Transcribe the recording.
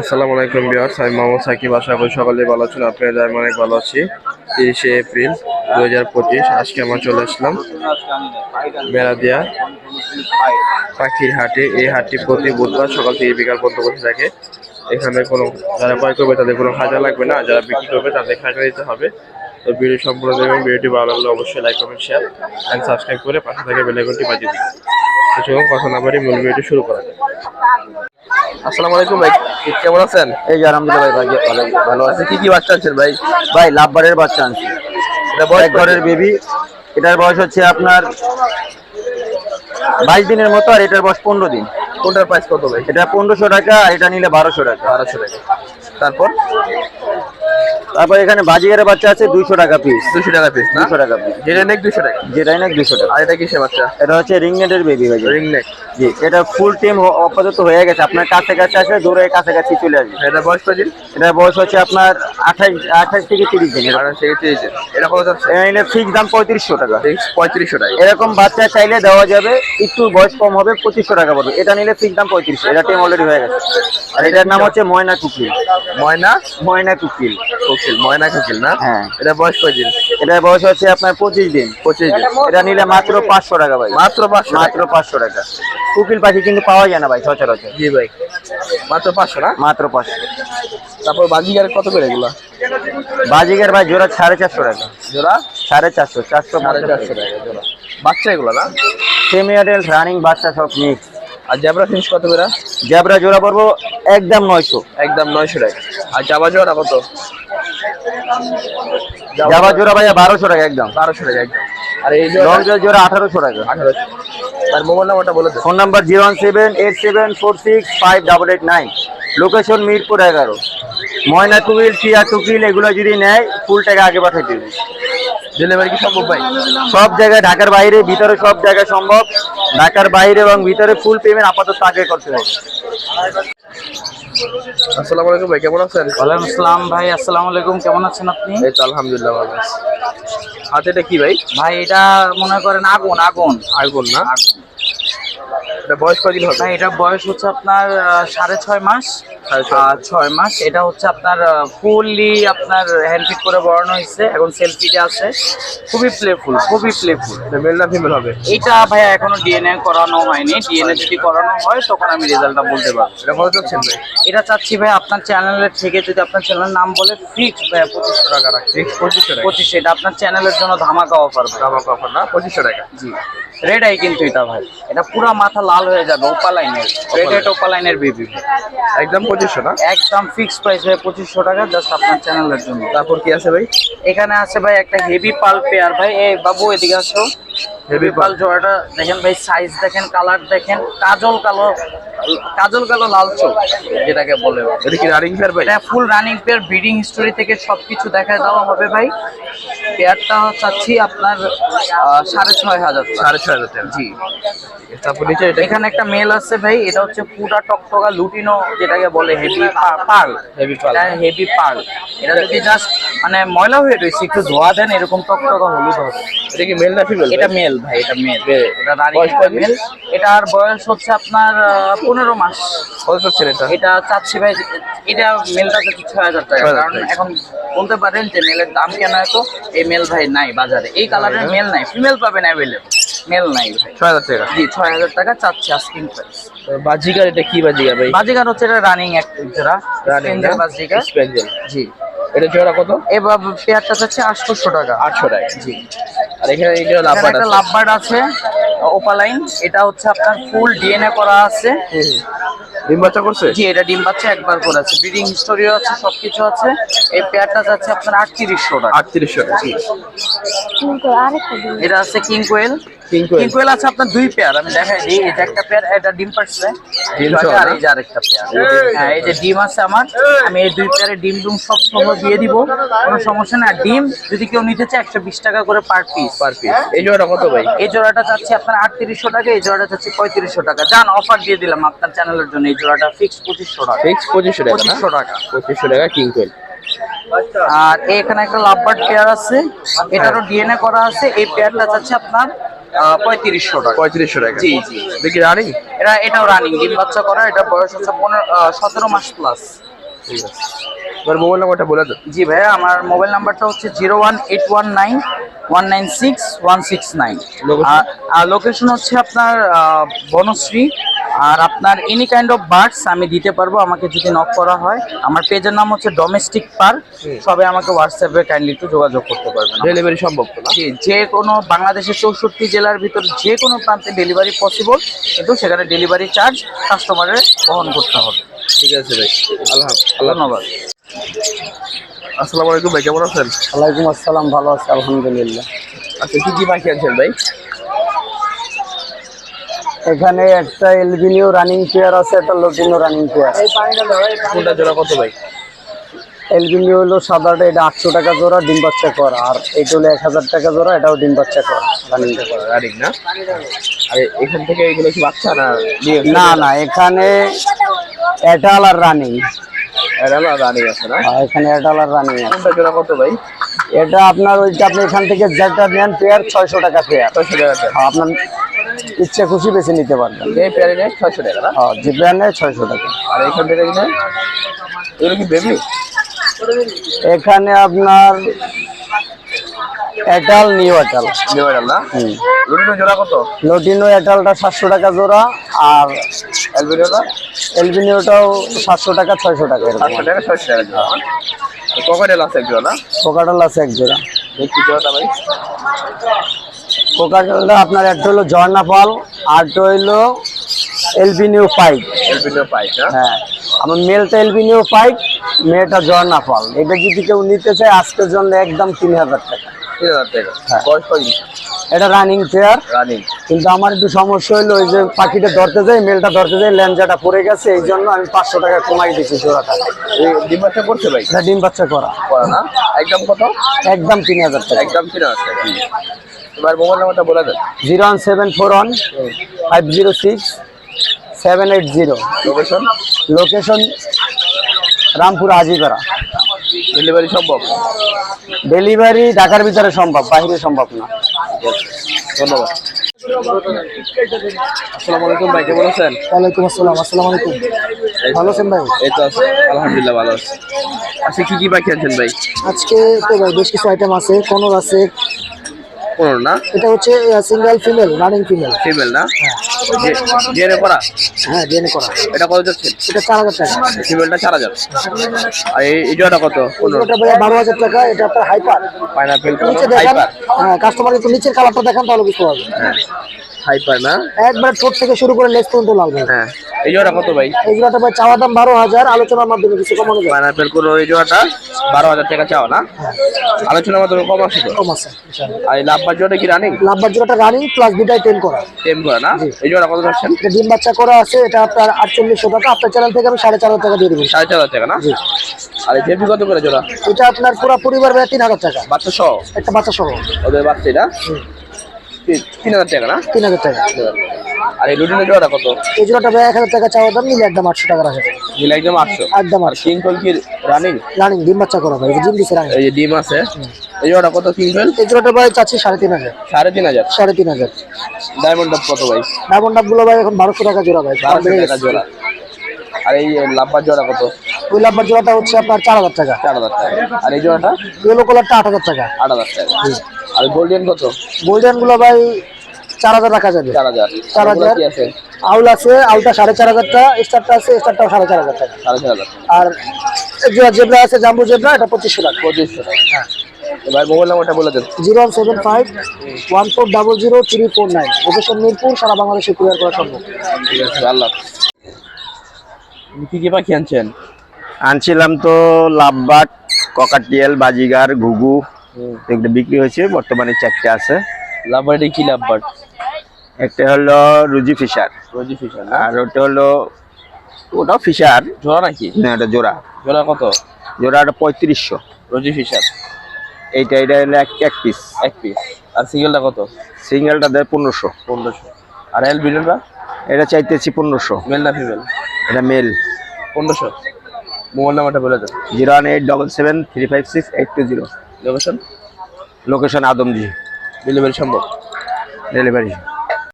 আসসালামু আলাইকুম বিয়ার্স আমি মোহাম্মদ সাকিব। আশা করি সকলে ভালো আছেন। আপনারা আমি অনেক ভালো আছি। তিরিশে এপ্রিল দু হাজার পঁচিশ, আজকে আমরা চলে আসলাম বেড়াদিয়া পাখির হাটে। এই হাটটি প্রতি বুধবার সকাল থেকে বিকাল পর্যন্ত বসে থাকে। এখানে কোনো, যারা ক্রয় করবে তাদের কোনো খাজা লাগবে না যারা বিক্রি করবে তাদের খাজা দিতে হবে। তো ভিডিও সম্পূর্ণ দেখবেন। ভিডিওটি ভালো লাগলে অবশ্যই like comment share and subscribe করে পাশে থেকে বেলাইকনটি বাজিয়ে দিন। তো কথা না পারি মূল ভিডিওটি শুরু করা যাক। আসসালামু আলাইকুম ভাই কেমন আছেন? এই যে আলহামদুলিল্লাহ ভাই ভালো ভালো আছে। কি কি বাচ্চা আছেন ভাই? ভাই লাভবারের বাচ্চা আনছি। এটা বয়স ঘরের বেবি এটার বয়স হচ্ছে আপনার বাইশ দিনের মতো আর এটার বয়স পনেরো দিন। কোনটার প্রাইস কত ভাই? এটা পনেরোশো টাকা আর এটা নিলে বারোশো টাকা। বারোশো টাকা। তারপর? তারপর এখানে বাজিগারের বাচ্চা আছে দুইশো টাকা পিস দুশো টাকা পিস না? দুশো টাকা পিস যেটা নেক দুশো টাকা। যেটাই না দুশো টাকা। আর এটা কিসের বাচ্চা? এটা হচ্ছে রিংনেটের বেবি ভাই। রিং নেক জি এটা ফুল টিম আপাতত হয়ে গেছে। আপনার কাছে কাছে আসে দূরে কাছাকাছি চলে আসবে। এটা বয়স কদিন? এটার বয়স হচ্ছে আপনার আঠাশ আঠাশ থেকে তিরিশ দিন। আর সেই তিরিশে এটা কত এটা ফিক্স দাম পঁয়ত্রিশশো টাকা। পঁয়ত্রিশশো টাকা। এরকম বাচ্চা চাইলে দেওয়া যাবে। একটু বয়স কম হবে পঁচিশশো টাকা পড়বে। এটা নিলে ফিক্স দাম পঁয়ত্রিশশো। এটা টিম অলরেডি হয়ে গেছে। আর এটার নাম হচ্ছে ময়না কুকিল। ময়না? ময়না কুকিল। কোকিল ময়না কোকিল না? হ্যাঁ। এটা বয়স কদিন এটার বয়স হচ্ছে আপনার পঁচিশ দিন। পঁচিশ দিন। এটা নিলে মাত্র পাঁচশো টাকা ভাই। মাত্র পাঁচশো মাত্র পাঁচশো টাকা। কুকিল পাখি কিন্তু পাওয়া যায় না ভাই সচরাচর। জি ভাই। মাত্র পাঁচশো না? মাত্র পাঁচশো। তারপর বাজিগার কত করে এগুলো? বাজিকের ভাই জোড়া সাড়ে চারশো টাকা। জোড়া? সাড়ে চারশো চারশো সাড়ে চারশো টাকা জোড়া। বাচ্চা এগুলো না? সেমি অ্যাডাল্ট রানিং বাচ্চা সব মিক্স আর জ্যাবরা ফিনিশ কত করে? জ্যাবরা জোড়া পড়ব একদম নয়শো। একদম নয়শো টাকা। আর জাবা জোড়া কত? জাবা জোড়া ভাইয়া বারোশো টাকা একদম। বারোশো টাকা একদম। আর এই লং জোড়া জোড়া আঠারোশো টাকা। আঠারোশো। তার মোবাইল নাম্বারটা বলে phone number zero one seven eight seven four six five double eight nine. Location Mirpur এগারো। ময়না টুকিল টিয়া টুকিল এগুলো যদি নেয় ফুল টাকা আগে পাঠিয়ে দেবে ডেলিভারি কি সম্ভব ভাই? সব জায়গায় ঢাকার বাইরে ভিতরে সব জায়গায় সম্ভব। ঢাকার বাইরে এবং ভিতরে ফুল পেমেন্ট আপাতত আগে করতে হবে। আসসালামু আলাইকুম ভাই কেমন আছেন? ওয়ালাইকুম আসসালাম ভাই আসসালামু আলাইকুম কেমন আছেন আপনি? এই তো আলহামদুলিল্লাহ ভালো আছি। হাতে এটা কি ভাই? ভাই এটা মনে করেন আগুন আগুন। আগুন না? এটা বয়স কদিন হবে? ভাই এটা বয়স হচ্ছে আপনার সাড়ে ছয় মাস। ছয় মাস। এটা হচ্ছে আপনার ফুললি আপনার হ্যান্ড ফিট করে বড়ানো হয়েছে। এখন সেলফিটে আছে। খুবই প্লেফুল খুবই প্লেফুল এটা মেল না ফিমেল হবে? এইটা ভাইয়া এখনও ডিএনএ করানো হয়নি। ডিএনএ যদি করানো হয় তখন আমি রেজাল্টটা বলতে পারব। এটা কত চাচ্ছেন ভাই? এটা চাচ্ছি ভাই আপনার চ্যানেলের থেকে যদি আপনার চ্যানেলের নাম বলে ফিক্স ভাইয়া পঁচিশশো টাকা রাখছি। পঁচিশশো টাকা। পঁচিশশো এটা আপনার চ্যানেলের জন্য ধামাকা অফার জামা কাপড় না পঁচিশশো টাকা। জি। রেড আই কিন্তু এটা ভাই। এটা পুরো মাথা লাল হয়ে যাবে ওপা লাইনের রেড এট ওপা লাইনের বেবি একদম পঁচিশশো টাকা একদম ফিক্সড প্রাইস ভাই পঁচিশশো টাকা জাস্ট আপনার চ্যানেলের জন্য। তারপর কি আছে ভাই? এখানে আছে ভাই একটা হেভি পাল পেয়ার ভাই। এই বাবু এদিকে আসো। হেভি পাল জোড়াটা দেখেন ভাই সাইজ দেখেন কালার দেখেন কাজল কালো কাজল কালো লাল চোখ যেটাকে বলে এটা কি রানিং ফেয়ার ভাই? এটা full running pair breeding history থেকে সবকিছু দেখা দেওয়া হবে ভাই। পেয়ারটা চাচ্ছি আপনার সাড়ে ছয় হাজার সাড়ে ছয় হাজার জি। তারপর নিচে এটা এখানে একটা মেল আছে ভাই এটা হচ্ছে পুরা টকটকা লুটিনো যেটাকে বলে heavy pearl Heavy pearl। Heavy pearl এটা যদি জাস্ট মানে ময়লা হয়ে রয়েছে একটু ধোয়া দেন এরকম টকটকা হলুদ হবে। এটা কি মেল না ফিমেল এটা মেল ভাই এটা মেল এটা রানী? মেল এটার বয়স হচ্ছে আপনার পনেরো মাস। কত চাচ্ছেন এটা? এটা চাচ্ছি ভাই এটা মেলটা হচ্ছে ছয় হাজার টাকা। কারণ এখন বলতে পারেন যে মেলের দাম কেন এত? এই মেল ভাই নাই বাজারে। এই কালারের মেল নাই ফিমেল পাবেন অ্যাভেলেবল মেল নাই ভাই। ছয় হাজার টাকা। জি ছয় হাজার টাকা চাচ্ছি আস্কিং প্রাইস বাজিকার এটা কি বাজিকার ভাই? বাজিকার হচ্ছে এটা রানিং এক জোড়া। রানিং বাজিগার। জি। এটা জোড়া কত? এবার পেয়ারটা চাচ্ছে আটশোশো টাকা। আটশো টাকা। জি। আর এখানে এই আছে। লাভবার্ড আছে। ওপালাইন এটা হচ্ছে আপনার ফুল ডিএনএ করা আছে। ডিম বাচ্চা করছে? জি এটা ডিম বাচ্চা একবার করে আছে। ব্রিডিং হিস্টোরিও আছে সবকিছু আছে। এই পেয়ারটা যাচ্ছে আপনার আটত্রিশশো টাকা। আটত্রিশশো টাকা এটা আছে কিং কোয়েল। কিং কোয়েল। আছে আপনার দুই পেয়ার আমি দেখাই দিই। এটা একটা পেয়ার এটা ডিম পাচ্ছে আর না? এই যে আরেকটা পেয়ার। হ্যাঁ এই যে ডিম আছে আমার আমি এই দুই পেয়ারে ডিম ডুম সব সহ দিয়ে দিব। কোনো সমস্যা না ডিম যদি কেউ নিতে চায় একশো বিশ টাকা করে পার পিস। Per piece. এই জোড়াটা কত ভাই? এই জোড়াটা চাচ্ছি আপনার আটত্রিশশো টাকা এই জোড়াটা চাচ্ছি পঁয়ত্রিশশো টাকা। যান অফার দিয়ে দিলাম আপনার চ্যানেলের জন্য। জোড়াটা ফিক্স পঁচিশশো টাকা। ফিক্স পঁচিশশো টাকা না? পঁচিশশো টাকা। পঁচিশশো টাকা কিং কোয়েল আর এখানে একটা লাভবার্ড পেয়ার আছে। এটারও ডিএনএ করা আছে। এই পেয়ারটা চাচ্ছে আপনার পঁয়ত্রিশশো টাকা। পঁয়ত্রিশশো টাকা। জি জি দেখি রানিং এটা এটাও রানিং ডিম বাচ্চা করা। এটা বয়স হচ্ছে পনেরো সতেরো মাস প্লাস ঠিক আছে। এবার মোবাইল নাম্বারটা বলে দেন। জি ভাইয়া আমার মোবাইল নাম্বারটা হচ্ছে zero one eight one nine one nine six one six nine আর লোকেশন হচ্ছে আপনার বনশ্রী আর আপনার এনি কাইন্ড অফ বার্ডস আমি দিতে পারব আমাকে যদি নক করা হয়। আমার পেজের নাম হচ্ছে ডোমেস্টিক পার্ক সবে আমাকে হোয়াটসঅ্যাপে কাইন্ডলি একটু যোগাযোগ করতে পারবেন। ডেলিভারি সম্ভব জি যে কোনো বাংলাদেশের চৌষট্টি জেলার ভিতর যে কোনো প্রান্তে ডেলিভারি পসিবল কিন্তু সেখানে ডেলিভারি চার্জ কাস্টমারের বহন করতে হবে। ঠিক আছে ভাই। আল্লাহ আল্লাহ ধন্যবাদ। আসসালামু আলাইকুম ভাই কেমন আছেন? ওয়ালাইকুম আসসালাম ভালো আছি আলহামদুলিল্লাহ। আচ্ছা কি কি পাখি আছেন ভাই? এখানে একটা এলবিনিও রানিং পেয়ার আছে একটা লটিনো রানিং পেয়ার কোনটা জোড়া কত ভাই? এলবিনিও হলো সাদাটা এটা আটশো টাকা জোড়া ডিম বাচ্চা কর। আর এটা হলো এক হাজার টাকা জোড়া এটাও ডিম বাচ্চা কর রানিং রানিং না? আর এখান থেকে এগুলো কি বাচ্চা না না না এখানে এটাল আর রানিং না রানিং আছে না? এখানে এটাল আর রানিং আছে। কোনটা জোড়া কত ভাই? এটা আপনার ওইটা আপনি এখান থেকে যেটা নেন পেয়ার ছয়শো টাকা পেয়ার ছয়শো টাকা আপনার ইচ্ছে খুশি বেছে নিতে পারবেন। এই পেয়ারে নেয় ছয়শো টাকা না? হ্যাঁ যে পেয়ার নেয় ছয়শো টাকা। আর এখান থেকে নেয়? এগুলো কি বেবি? এখানে আপনার এটাল নিউ এটাল। নিউডাল না? হুম। লুটিনো জোড়া কত? লটিনো এটালটা সাতশো টাকা জোড়া আর এলবিনিওটাও সাতশো টাকা ছয়শো টাকা সাতশো টাকা ছয়শো টাকা জোড়া। ককাটেল আছে এক জোড়া না? কোকাটাল আছে এক জোড়া। দেখছি জোড়াটা ভাই। কোকাটালটা আপনার একটা হলো ঝর্ণা ফল আরটা হইল এলবিনিও পাইপ অ্যালবিনো পাইক হ্যাঁ? আমার মেলটা এলবিনিও পাইপ মেয়েটা ঝর্ণা ফল। এটা যদি কেউ নিতে চায় আজকের জন্য একদম তিন হাজার টাকা। তিন হাজার টাকা। হ্যাঁ। এটা রানিং পেয়ার রানিং কিন্তু আমার একটু সমস্যা হলো ওই যে পাখিটা ধরতে যাই মেলটা ধরতে যাই ল্যাঞ্জাটা পড়ে গেছে এই জন্য আমি পাঁচশো টাকা কমাই দিচ্ছি জোড়াটা। ডিম বাচ্চা করছে ভাই? ডিম বাচ্চা করা। করা না? একদম কত? একদম তিন হাজার টাকা। একদম তিন হাজার টাকা। এবার মোবাইল নাম্বারটা বলে দেন। Zero one seven four one five zero six seven eight zero. Location location Rampur Hajipara. Delivery সম্ভব? ডেলিভারি ঢাকার ভিতরে সম্ভব বাইরে সম্ভব না। ধন্যবাদ। আসসালামু আলাইকুম ভাই কেমন আছেন? ওয়ালাইকুম আসসালাম আসসালামু আলাইকুম। ভালো আছেন ভাই? এই তো আছে আলহামদুলিল্লাহ ভালো আছে। আচ্ছা কি কি পাখি আনছেন ভাই? আজকে তো ভাই বেশ কিছু আইটেম আছে। কোনোর আছে পনেরো না? এটা হচ্ছে single female running female female না? জেনে করা? হ্যাঁ জেনে করা। এটা কত যাচ্ছে? এটা চার হাজার টাকা। ফিমেলটা চার হাজার? আর এই জোড়াটা কত? এটা ভাই বারো হাজার টাকা এটা আপনার হাইপার পাইনাপেল নিচে দেখান। হ্যাঁ কাস্টমার একটু নিচের কালারটা দেখান তাহলে বুঝতে পারবেন। না? একবার ঠোঁট থেকে শুরু করে লেস পর্যন্ত লাল ভাই। হ্যাঁ। এই জোড়া কত ভাই? এই জোড়াটা ভাই চাওয়া দাম বারো হাজার আলোচনার মাধ্যমে কিছু কমানো যায় পাইনাপেল কোনো এই জোড়াটা বারো হাজার টাকা চাও না? আলোচনার মাধ্যমে কম আসে তো? কম আছে আর এই লাভবার জোড়া কি রানিং লাভবার জোড়াটা রানিং প্লাস টেন করা। করে না? এই জোড়া কত যাচ্ছেন এটা ডিম বাচ্চা করা আছে এটা আপনার আটচল্লিশশো টাকা আপনার চ্যানেল থেকে আমি সাড়ে চার হাজার টাকা দিয়ে দেবো। সাড়ে চার হাজার টাকা না? আর এই বেবি কত করে জোড়া? এটা আপনার পুরো পরিবার তিন হাজার টাকা। বাচ্চা সহ একটা বাচ্চা সহ ওদের বাচ্চা এটা তিন- তিন হাজার টাকা না? তিন হাজার টাকা। আর এই লুটিনের জোড়াটা কত? এই জোড়াটা ভাই এক হাজার টাকা চাওয়া দাম নিলে একদম আটশো টাকা রাখা নিলে একদম আটশো? একদম আর আটশো কিংকল কি রানিং রানিং ডিম বাচ্চা করা ভাই ডিম দিচ্ছে রানিং এই যে ডিম আছে। এই জোড়া কত কিংকল এই জোড়াটা ভাই চাচ্ছি সাড়ে তিন হাজার। সাড়ে তিন হাজার? সাড়ে তিন হাজার। ডায়মন্ড ডাব কত ভাই? ডাবল ডাবগুলো ভাই এখন বারোশো টাকা জোড়া ভাই বারোশো টাকা জোড়া। আর এই লাভবার জোড়া কত? ওই লাভবার জোড়াটা হচ্ছে আপনার চার হাজার টাকা। চার হাজার টাকা। আর এই জোড়াটা? ইয়েলো কালারটা আট হাজার টাকা। আট হাজার টাকা। আর গোল্ডেন কত? গোল্ডেনগুলো ভাই চার হাজার রাখা যাবে। চার হাজার। চার হাজার। আউল আছে আউলটা সাড়ে চার হাজার টাকা স্টারটা আছে স্টারটাও সাড়ে চার হাজার টাকা। সাড়ে চার হাজার আর যে জেব্রা আছে জাম্বু জেব্রা এটা পঁচিশশো টাকা। পঁচিশশো টাকা। এবার মোবাইল নাম্বারটা বলে দেন। Zero one seven five one four double zero three four nine. Location Mirpur সারা বাংলাদেশে কুরিয়ার করা সম্ভব। ঠিক আছে আল্লাহ কি কি পাখি আনছেন? আনছিলাম তো লাভবাট ককাটিয়েল বাজিগার ঘুঘু এগুলো বিক্রি হয়েছে বর্তমানে চারটে আছে। লাভবার্ডে কি লাভবার্ড একটা হলো রুজি ফিশার। রুজি ফিশার আর ওটা হলো ওটাও ফিশার। জোড়া নাকি? না ওটা জোড়া। জোড়া কত? জোড়া জোড়াটা পঁয়ত্রিশশো। রুজি ফিশার। এইটা এটা হলো এক এক পিস এক পিস আর সিঙ্গেলটা কত? সিঙ্গেলটা দেয় পনেরোশো। পনেরোশো। আর এল বিলিয়নটা এটা চাইতেছি পনেরোশো। মেল না ফিমেল? এটা মেল। পনেরোশো। মোবাইল নাম্বারটা বলে দেন zero one eight double seven three five six eight two zero. Location location Adamjee. Delivery সম্ভব? ডেলিভারি